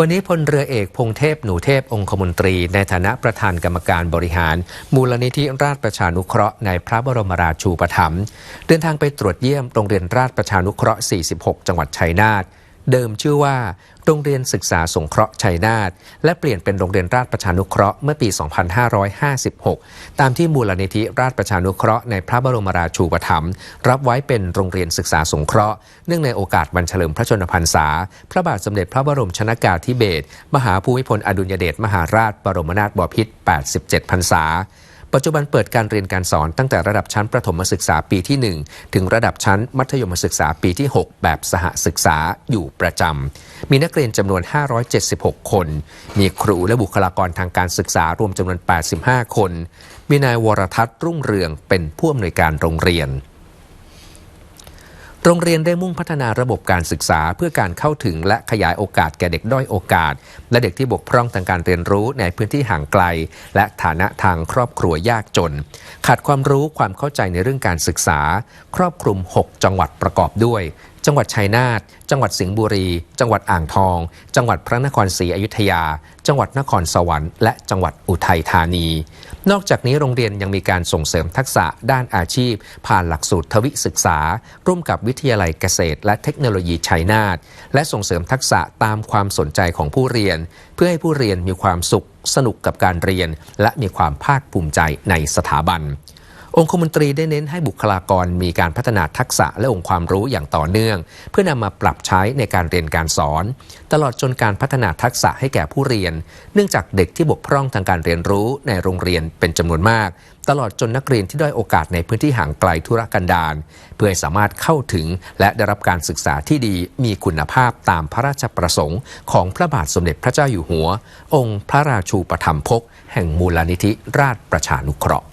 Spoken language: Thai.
วันนี้พลเรือเอกพงเทพหนูเทพองคมนตรี ในฐานะประธานกรรมการบริหาร มูลนิธิราชประชานุเคราะห์ในพระบรมราชูปถัมภ์เดินทางไปตรวจเยี่ยมโรงเรียนราชประชานุเคราะห์ 46 จังหวัดชัยนาท เดิมชื่อว่า โรงเรียนศึกษาสงเคราะห์ชัยนาทและเปลี่ยนเป็นโรงเรียนราชประชานุเคราะห์เมื่อปี 2556 ตามที่มูลนิธิราชประชานุเคราะห์ในพระบรมราชูปถัมภ์รับไว้เป็นโรงเรียนศึกษาสงเคราะห์เนื่องในโอกาสวันเฉลิมพระชนมพรรษา พระบาทสมเด็จพระบรมชนากาธิเบศรมหาภูมิพลอดุลยเดชมหาราชบรมนาถบพิตร 87 พรรษา ปัจจุบันเปิดการเรียนการสอนตั้งแต่ระดับชั้นประถมศึกษาปีที่ 1 ถึงระดับชั้นมัธยมศึกษาปีที่ 6 แบบสหศึกษาอยู่ประจำ มีนักเรียนจำนวน 576 คน มีครูและบุคลากรทางการศึกษารวมจำนวน 85 คน มีนายวรทัศน์รุ่งเรืองเป็นผู้อำนวยการโรงเรียน โรงเรียนได้มุ่งพัฒนาระบบการศึกษาเพื่อการเข้าถึงและขยายโอกาสแก่เด็กด้อยโอกาส และเด็กที่บกพร่องทางการเรียนรู้ในพื้นที่ห่างไกล และฐานะทางครอบครัวยากจน ขาดความรู้ความเข้าใจในเรื่องการศึกษา ครอบคลุม 6 จังหวัดประกอบด้วย จังหวัดชัยนาท จังหวัดสิงห์บุรี จังหวัดอ่างทอง จังหวัดพระนครศรีอยุธยา จังหวัดนครสวรรค์ และจังหวัดอุทัยธานี นอกจากนี้โรงเรียนยังมีการส่งเสริมทักษะด้านอาชีพ ผ่านหลักสูตรทวิศึกษา ร่วมกับวิทยาลัยเกษตร และเทคโนโลยีชัยนาท และส่งเสริมทักษะตามความสนใจของผู้เรียน เพื่อให้ผู้เรียนมีความสุข สนุกกับการเรียน และมีความภาคภูมิใจในสถาบัน องคมนตรีได้เน้นให้บุคลากรมีการพัฒนาทักษะและองค์ความรู้อย่างต่อเนื่อง เพื่อนำมาปรับใช้ในการเรียนการสอน ตลอดจนการพัฒนาทักษะให้แก่ผู้เรียน เนื่องจากเด็กที่บกพร่องทางการเรียนรู้ในโรงเรียนเป็นจำนวนมาก ตลอดจนนักเรียนที่ด้อยโอกาสในพื้นที่ห่างไกลธุรกันดารเพื่อให้สามารถเข้าถึงและได้รับการศึกษาที่ดีมีคุณภาพตามพระราชประสงค์ของพระบาทสมเด็จพระเจ้าอยู่หัว องค์พระราชูปถัมภกแห่งมูลนิธิราชประชานุเคราะห์